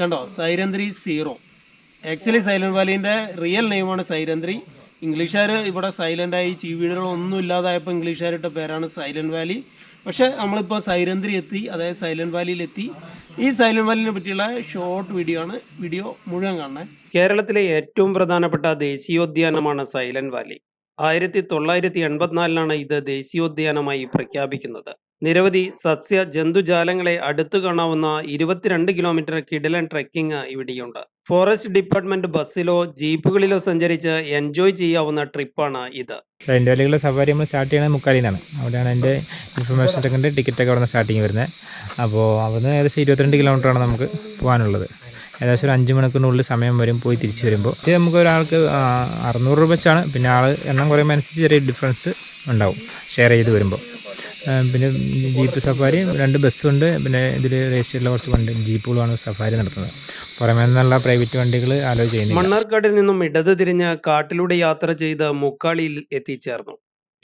കണ്ടോ? Sairandhri zero. Actually silent വാലിന്റെ real നെയിമാണ് സൈരന്ത്രി. ഇംഗ്ലീഷുകാർ ഇവിടെ സൈലന്റായി ചീവീടുകളൊന്നും ഇല്ലാതായപ്പോൾ ഇംഗ്ലീഷുകാരിട്ട പേരാണ് സൈലന്റ് വാലി. പക്ഷേ നമ്മളിപ്പോൾ സൈരന്ത്രി എത്തി അതായത് സൈലന്റ് വാലിയിലെത്തി ഈ സൈലന്റ് വാലിനെ പറ്റിയുള്ള ഷോർട്ട് വീഡിയോ ആണ്. വീഡിയോ മുഴുവൻ കാണണേ. കേരളത്തിലെ ഏറ്റവും പ്രധാനപ്പെട്ട ദേശീയോദ്യാനമാണ് സൈലന്റ് വാലി. ആയിരത്തി തൊള്ളായിരത്തി എൺപത്തിനാലിലാണ് ഇത് ദേശീയോദ്യാനമായി പ്രഖ്യാപിക്കുന്നത്. നിരവധി സസ്യ ജന്തുജാലങ്ങളെ അടുത്തു കാണാവുന്ന ഇരുപത്തിരണ്ട് കിലോമീറ്റർ കിടിലൻ ട്രെക്കിംഗ് ഇവിടെയുണ്ട്. ഫോറസ്റ്റ് ഡിപ്പാർട്ട്മെന്റ് ബസ്സിലോ ജീപ്പുകളിലോ സഞ്ചരിച്ച് എൻജോയ് ചെയ്യാവുന്ന ട്രിപ്പാണ് ഇത്. അതിന്റെ വലിയുള്ള സഫാരി നമ്മൾ സ്റ്റാർട്ട് ചെയ്യണത് മുക്കാലിനാണ് അവിടെയാണ് എന്റെ ഇൻഫർമേഷൻ ടെക്കിന്റെ ടിക്കറ്റൊക്കെ അവിടെ നിന്ന് സ്റ്റാർട്ടിങ് വരുന്നത്. അപ്പോൾ അവിടുന്ന് ഏകദേശം ഇരുപത്തിരണ്ട് കിലോമീറ്ററാണ് നമുക്ക് പോകാനുള്ളത്. ഏകദേശം ഒരു അഞ്ച് മണിക്കൂറിനുള്ളിൽ സമയം വരും പോയി തിരിച്ചു വരുമ്പോൾ. ഇത് നമുക്ക് ഒരാൾക്ക് അറുന്നൂറ് രൂപ വെച്ചാണ്. പിന്നെ ആൾ എണ്ണം കുറയുമ്പോൾ അനുസരിച്ച് ചെറിയ ഡിഫറൻസ് ഉണ്ടാവും ഷെയർ ചെയ്ത് വരുമ്പോൾ. പിന്നെ ജീപ്പ് സഫാരി രണ്ട് ബസ്സുണ്ട്. പിന്നെ ഇതിൽ രജിസ്റ്ററിലുള്ള കുറച്ച് വണ്ടി ജീപ്പുകളാണ് സഫാരി നടത്തുന്നത്. പുറമേ നിന്നുള്ള പ്രൈവറ്റ് വണ്ടികൾ ആലോ ചെയ്യുന്നു മണ്ണാർക്കാടിൽ നിന്നും ഇടത് തിരിഞ്ഞ് കാട്ടിലൂടെ യാത്ര ചെയ്ത് മുക്കാളിയിൽ എത്തിച്ചേർന്നു.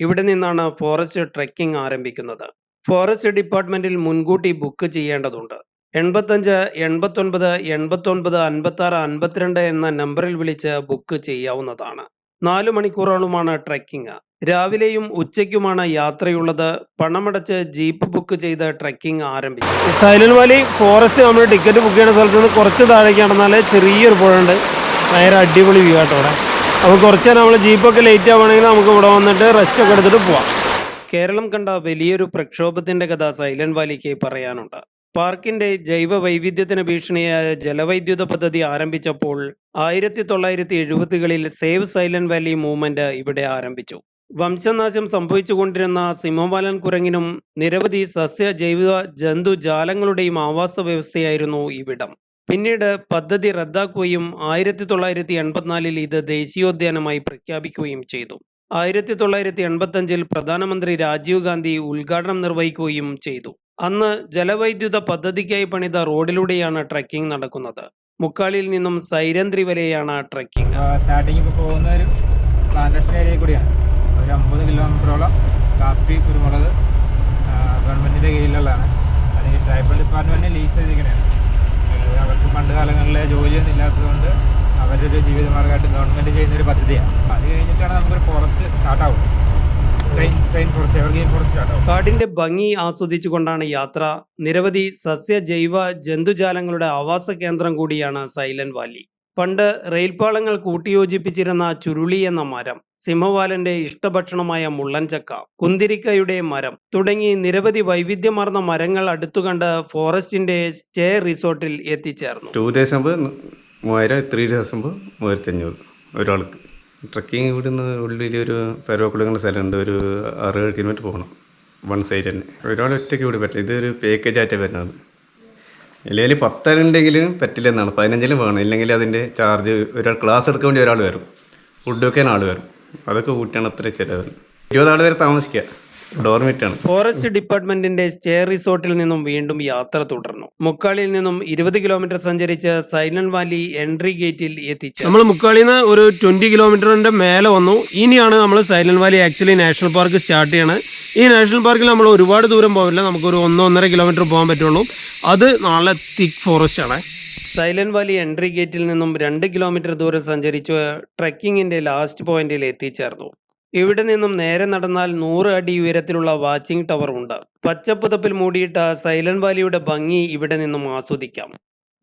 ഇവിടെ നിന്നാണ് ഫോറസ്റ്റ് ട്രെക്കിംഗ് ആരംഭിക്കുന്നത്. ഫോറസ്റ്റ് ഡിപ്പാർട്ട്മെന്റിൽ മുൻകൂട്ടി ബുക്ക് ചെയ്യേണ്ടതുണ്ട്. എൺപത്തഞ്ച് എൺപത്തൊൻപത് എൺപത്തൊൻപത് അൻപത്താറ് അൻപത്തിരണ്ട് എന്ന നമ്പറിൽ വിളിച്ച് ബുക്ക് ചെയ്യാവുന്നതാണ്. നാലു മണിക്കൂറോളമാണ് ട്രെക്കിംഗ് രാവിലെയും ഉച്ചയ്ക്കുമാണ് യാത്രയുള്ളത്. പണമടച്ച് ജീപ്പ് ബുക്ക് ചെയ്ത് ട്രെക്കിംഗ് ആരംഭിച്ചു. സൈലന്റ് വാലി ഫോറസ്റ്റ് നമ്മൾ ടിക്കറ്റ് ബുക്ക് ചെയ്യുന്ന സ്ഥലത്ത് നിന്ന് കുറച്ച് താഴേക്ക് നടന്നാൽ ചെറിയൊരു പുഴയുണ്ട്. ഭയങ്കര അടിപൊളി വ്യൂ ആട്ടോ അവിടെ. അപ്പോൾ കുറച്ച് നേരം നമ്മൾ ജീപ്പൊക്കെ ലേറ്റ് ആവുകയാണെങ്കിൽ നമുക്ക് ഇവിടെ വന്നിട്ട് റെസ്റ്റ് ഒക്കെ എടുത്തിട്ട് പോവാം. കേരളം കണ്ട വലിയൊരു പ്രക്ഷോഭത്തിന്റെ കഥ സൈലന്റ് വാലിക്ക് പറയാനുണ്ട്. പാർക്കിന്റെ ജൈവ വൈവിധ്യത്തിന് ഭീഷണിയായ ജലവൈദ്യുത പദ്ധതി ആരംഭിച്ചപ്പോൾ ആയിരത്തി തൊള്ളായിരത്തി എഴുപതുകളിൽ സേവ് സൈലന്റ് വാലി മൂവ്മെന്റ് ഇവിടെ ആരംഭിച്ചു. വംശനാശം സംഭവിച്ചുകൊണ്ടിരുന്ന സിംഹവാലൻ കുരങ്ങിനും നിരവധി സസ്യ ജൈവ ജന്തുജാലങ്ങളുടെയും ആവാസ വ്യവസ്ഥയായിരുന്നു ഇവിടം. പിന്നീട് പദ്ധതി റദ്ദാക്കുകയും ആയിരത്തി തൊള്ളായിരത്തി എൺപത്തിനാലിൽ ഇത് ദേശീയോദ്യാനമായി പ്രഖ്യാപിക്കുകയും ചെയ്തു. ആയിരത്തി തൊള്ളായിരത്തി എൺപത്തഞ്ചിൽ പ്രധാനമന്ത്രി രാജീവ് ഗാന്ധി ഉദ്ഘാടനം നിർവഹിക്കുകയും ചെയ്തു. അന്ന് ജലവൈദ്യുത പദ്ധതിക്കായി പണിത റോഡിലൂടെയാണ് ട്രക്കിംഗ് നടക്കുന്നത്. മുക്കാളിൽ നിന്നും സൈരന്ത്രി വരെയാണ് ട്രക്കിംഗ്. സ്റ്റാർട്ടിംഗ് പോകുന്ന ഒരു പ്ലാന്റേഷൻ ഏരിയ കൂടിയാണ്. ഒരു അമ്പത് കിലോമീറ്ററോളം കാപ്പി കുരുമുളക് ഗവൺമെന്റിന്റെ കീഴിലുള്ളതാണ്. അത് ഈ ട്രൈബൽ ഡിപ്പാർട്ട്മെന്റ് ലീസ് ചെയ്തിരിക്കണതാണ് അവർക്ക് പണ്ട് കാലങ്ങളിലെ ജോലിയൊന്നും ഇല്ലാത്തതുകൊണ്ട് അവരൊരു ജീവിതമാർഗമായിട്ട് ഗവൺമെന്റ് ചെയ്യുന്നൊരു പദ്ധതിയാണ്. അത് കഴിഞ്ഞിട്ടാണ് നമുക്കൊരു ഫോറസ്റ്റ് സ്റ്റാർട്ടാവും കാടിന്റെ ഭംഗി ആസ്വദിച്ചുകൊണ്ടാണ് യാത്ര. നിരവധി സസ്യ ജൈവ ജന്തുജാലങ്ങളുടെ ആവാസ കേന്ദ്രം കൂടിയാണ് സൈലന്റ് വാലി. പണ്ട് റെയിൽപാളങ്ങൾ കൂട്ടിയോജിപ്പിച്ചിരുന്ന ചുരുളി എന്ന മരം സിംഹവാലന്റെ ഇഷ്ടഭക്ഷണമായ മുള്ളൻചക്ക കുന്തിരിക്കയുടെ മരം തുടങ്ങി നിരവധി വൈവിധ്യമാർന്ന മരങ്ങൾ അടുത്തുകണ്ട് ഫോറസ്റ്റിന്റെ സ്റ്റേ റിസോർട്ടിൽ എത്തിച്ചേർന്നു. ടു ഡേയ്സ് ആകുമ്പോൾ മൂവായിരം ത്രീ ഡേയ്സ് ആകുമ്പോൾ മൂവായിരത്തി അഞ്ഞൂറ് ഒരാൾക്ക്. ട്രക്കിംഗ് ഇവിടുന്ന് ഉള്ളിൽ ഒരു പരുവക്കുളങ്ങളുടെ സ്ഥലമുണ്ട് ഒരു ആറ് കിലോമീറ്റർ പോകണം വൺ സൈഡ് തന്നെ. ഒരാൾ ഒറ്റയ്ക്ക് ഇവിടെ പറ്റില്ല ഇതൊരു പാക്കേജ് ആയിട്ട് വരുന്നത് ഇല്ലെങ്കിൽ പത്തരുണ്ടെങ്കിൽ പറ്റില്ല എന്നാണ് പതിനഞ്ചിലും വേണം. ഇല്ലെങ്കിൽ അതിന്റെ ചാർജ് ഒരാൾ ക്ലാസ് എടുക്കാൻ വേണ്ടി ഒരാൾ വരും. ഫുഡ് വെക്കാൻ ആൾ വരും. അതൊക്കെ കൂട്ടിയാണ് അത്ര ചിലവ്. ഇരുപതാൾ ആൾ വരെ താമസിക്കുക. ഡോർമിറ്റാണ് ഫോറസ്റ്റ് ഡിപ്പാർട്ട്മെന്റിന്റെ സ്റ്റേ റിസോർട്ടിൽ നിന്നും വീണ്ടും യാത്ര തുടർന്നു. മുക്കാളിയിൽ നിന്നും ഇരുപത് കിലോമീറ്റർ സഞ്ചരിച്ച് സൈലന്റ് വാലി എൻട്രി ഗേറ്റിൽ എത്തിച്ചു. നമ്മൾ മുക്കാളിൽ നിന്ന് ഒരു ട്വന്റി കിലോമീറ്ററിന്റെ മേലെ വന്നു. ഇനിയാണ് നമ്മൾ silent valley actually national park start ചെയ്യണത്. ഈ നാഷണൽ പാർക്കിൽ നമ്മൾ ഒരുപാട് ദൂരം പോകില്ല നമുക്കൊരു ഒന്നോ ഒന്നര കിലോമീറ്റർ പോകാൻ പറ്റുള്ളൂ. അത് നാളെ തിക്ക് ഫോറസ്റ്റ് ആണ്. സൈലന്റ് വാലി എൻട്രി ഗേറ്റിൽ നിന്നും രണ്ട് കിലോമീറ്റർ ദൂരം സഞ്ചരിച്ച് ട്രക്കിങ്ങിന്റെ ലാസ്റ്റ് പോയിന്റിൽ എത്തിച്ചേർന്നു. ഇവിടെ നിന്നും നേരെ നടന്നാൽ നൂറ് അടി ഉയരത്തിലുള്ള വാച്ചിംഗ് ടവർ ഉണ്ട്. പച്ചപ്പുതപ്പിൽ മൂടിയിട്ട സൈലന്റ് വാലിയുടെ ഭംഗി ഇവിടെ നിന്നും ആസ്വദിക്കാം.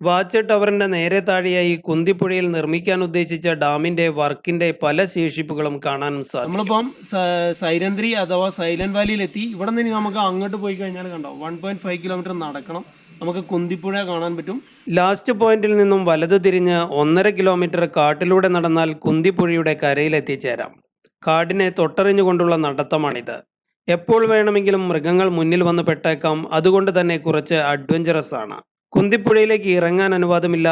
വാച്ച് ടവറിന്റെ നേരെ താഴെയായി കുന്തിപ്പുഴയിൽ നിർമ്മിക്കാൻ ഉദ്ദേശിച്ച ഡാമിന്റെ വർക്കിന്റെ പല ശേഷിപ്പുകളും കാണാൻ സാധിക്കും. നമ്മളിപ്പം സൈരന്ത്രി അഥവാ സൈലന്റ് വാലിയിലെത്തി. ഇവിടെ നിന്ന് നമുക്ക് അങ്ങോട്ട് പോയി കഴിഞ്ഞാൽ കണ്ടോ വൺ പോയിന്റ് ഫൈവ് കിലോമീറ്റർ നടക്കണം. നമുക്ക് കുന്തിപ്പുഴ കാണാൻ പറ്റും. ലാസ്റ്റ് പോയിന്റിൽ നിന്നും വലത് തിരിഞ്ഞ് ഒന്നര കിലോമീറ്റർ കാട്ടിലൂടെ നടന്നാൽ കുന്തിപ്പുഴയുടെ കരയിലെത്തിച്ചേരാം കാടിനെ തൊട്ടറിഞ്ഞുകൊണ്ടുള്ള നടത്തമാണിത്. എപ്പോൾ വേണമെങ്കിലും മൃഗങ്ങൾ മുന്നിൽ വന്ന് പെട്ടേക്കാം. അതുകൊണ്ട് തന്നെ കുറച്ച് അഡ്വഞ്ചറസ് ആണ്. കുന്തിപ്പുഴയിലേക്ക് ഇറങ്ങാൻ അനുവാദമില്ല.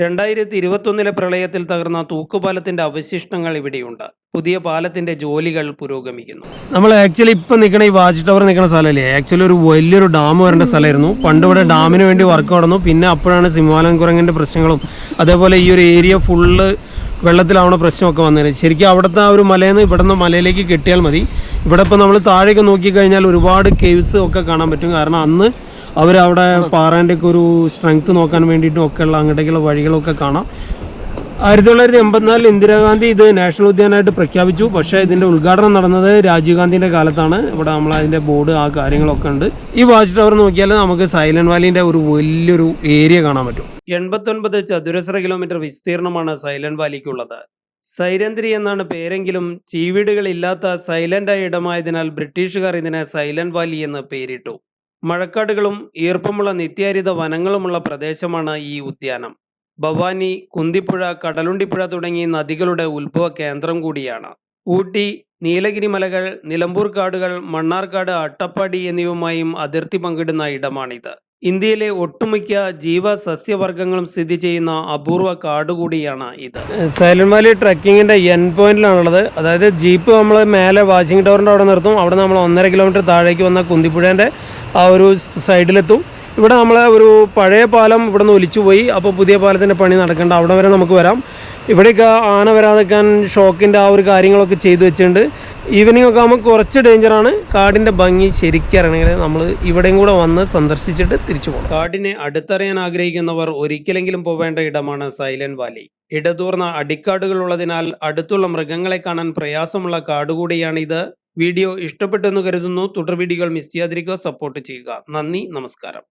രണ്ടായിരത്തി ഇരുപത്തൊന്നിലെ പ്രളയത്തിൽ തകർന്ന തൂക്കുപാലത്തിന്റെ അവശിഷ്ടങ്ങൾ ഇവിടെയുണ്ട്. പുതിയ പാലത്തിന്റെ ജോലികൾ പുരോഗമിക്കുന്നു. നമ്മൾ ആക്ച്വലി ഇപ്പൊ നിൽക്കണ ഈ വാച്ച് ടവർ നിൽക്കുന്ന സ്ഥലമല്ലേ? ആക്ച്വലി ഒരു വലിയൊരു ഡാം വരേണ്ട സ്ഥലമായിരുന്നു. പണ്ട് ഇവിടെ ഡാമിന് വേണ്ടി വർക്ക് നടന്നു. പിന്നെ അപ്പോഴാണ് സിംഹാലൻ കുരങ്ങിന്റെ പ്രശ്നങ്ങളും അതേപോലെ ഈ ഒരു ഏരിയ ഫുള്ള് വെള്ളത്തിലാവണ പ്രശ്നമൊക്കെ വന്നത്. ശരിക്കും അവിടുത്തെ ആ ഒരു മലയിൽ നിന്ന് ഇവിടുന്ന് മലയിലേക്ക് കെട്ടിയാൽ മതി. ഇവിടെ ഇപ്പോൾ നമ്മൾ താഴേക്ക് നോക്കിക്കഴിഞ്ഞാൽ ഒരുപാട് കേവ്സ് ഒക്കെ കാണാൻ പറ്റും. കാരണം അന്ന് അവരവിടെ പാറാന്റെ ഒക്കെ ഒരു സ്ട്രെങ്ത് നോക്കാൻ വേണ്ടിയിട്ടും ഒക്കെയുള്ള അങ്ങോട്ടേക്കുള്ള വഴികളൊക്കെ കാണാം. ആയിരത്തി തൊള്ളായിരത്തി എൺപത്തിനാലിൽ ഇന്ദിരാഗാന്ധി ഇത് നാഷണൽ ഉദ്യാനമായിട്ട് പ്രഖ്യാപിച്ചു. പക്ഷേ ഇതിന്റെ ഉദ്ഘാടനം നടന്നത് രാജീവ് ഗാന്ധിന്റെ കാലത്താണ്. ഇവിടെ നമ്മൾ അതിന്റെ ബോർഡ് ആ കാര്യങ്ങളൊക്കെ ഉണ്ട്. ഈ വാച്ച് ടവർ നോക്കിയാൽ നമുക്ക് സൈലന്റ് വാലിന്റെ ഒരു വലിയൊരു ഏരിയ കാണാൻ പറ്റും. എൺപത്തൊൻപത് ചതുരശ്ര കിലോമീറ്റർ വിസ്തീർണമാണ് സൈലന്റ് വാലിക്കുള്ളത്. സൈലന്ത്രി എന്നാണ് പേരെങ്കിലും ചീവീടുകളില്ലാത്ത സൈലന്റായ ഇടമായതിനാൽ ബ്രിട്ടീഷുകാർ ഇതിനെ സൈലന്റ് വാലി എന്ന് പേരിട്ടു. മഴക്കാടുകളും ഈർപ്പമുള്ള നിത്യഹരിത വനങ്ങളുമുള്ള പ്രദേശമാണ് ഈ ഉദ്യാനം. ഭവാനി കുന്തിപ്പുഴ കടലുണ്ടിപ്പുഴ തുടങ്ങി നദികളുടെ ഉത്ഭവ കേന്ദ്രം കൂടിയാണ്. ഊട്ടി നീലഗിരി മലകൾ നിലമ്പൂർ കാടുകൾ മണ്ണാർക്കാട് അട്ടപ്പാടി എന്നിവയുമായും അതിർത്തി പങ്കിടുന്ന ഇടമാണിത്. ഇന്ത്യയിലെ ഒട്ടുമിക്ക ജീവ സസ്യവർഗങ്ങളും സ്ഥിതി ചെയ്യുന്ന അപൂർവ കാട് കൂടിയാണ് ഇത്. സൈലൻവാലി ട്രക്കിങ്ങിന്റെ എൻ പോയിന്റിലാണുള്ളത് അതായത് ജീപ്പ് നമ്മൾ മേലെ വാഷിംഗ് ടവറിന്റെ അവിടെ നിർത്തും. അവിടെ നമ്മൾ ഒന്നര കിലോമീറ്റർ താഴേക്ക് വന്ന കുന്തിപ്പുഴേന്റെ ആ ഒരു സൈഡിലെത്തും. ഇവിടെ നമ്മളെ ഒരു പഴയ പാലം ഇവിടെ നിന്ന് ഒലിച്ചു പോയി അപ്പോൾ പുതിയ പാലത്തിന്റെ പണി നടക്കേണ്ട അവിടെ വരെ നമുക്ക് വരാം. ഇവിടെയൊക്കെ ആന വരാതെക്കാൻ ഷോക്കിന്റെ ആ ഒരു കാര്യങ്ങളൊക്കെ ചെയ്തു വെച്ചിട്ടുണ്ട്. ഈവനിങ് ഒക്കെ ആകുമ്പോൾ കുറച്ച് ഡേഞ്ചറാണ് കാടിന്റെ ഭംഗി ശരിക്കറിയണമെങ്കിൽ നമ്മൾ ഇവിടെയും കൂടെ വന്ന് സന്ദർശിച്ചിട്ട് തിരിച്ചു പോകണം. കാടിനെ അടുത്തറിയാൻ ആഗ്രഹിക്കുന്നവർ ഒരിക്കലെങ്കിലും പോവേണ്ട ഇടമാണ് സൈലന്റ് വാലി. ഇടതൂർന്ന അടിക്കാടുകൾ ഉള്ളതിനാൽ അടുത്തുള്ള മൃഗങ്ങളെ കാണാൻ പ്രയാസമുള്ള കാടുകൂടിയാണിത്. വീഡിയോ ഇഷ്ടപ്പെട്ടെന്ന് കരുതുന്നു. തുടർ വീഡിയോകൾ മിസ് ചെയ്യാതിരിക്കുക. സപ്പോർട്ട് ചെയ്യുക. നന്ദി. നമസ്കാരം.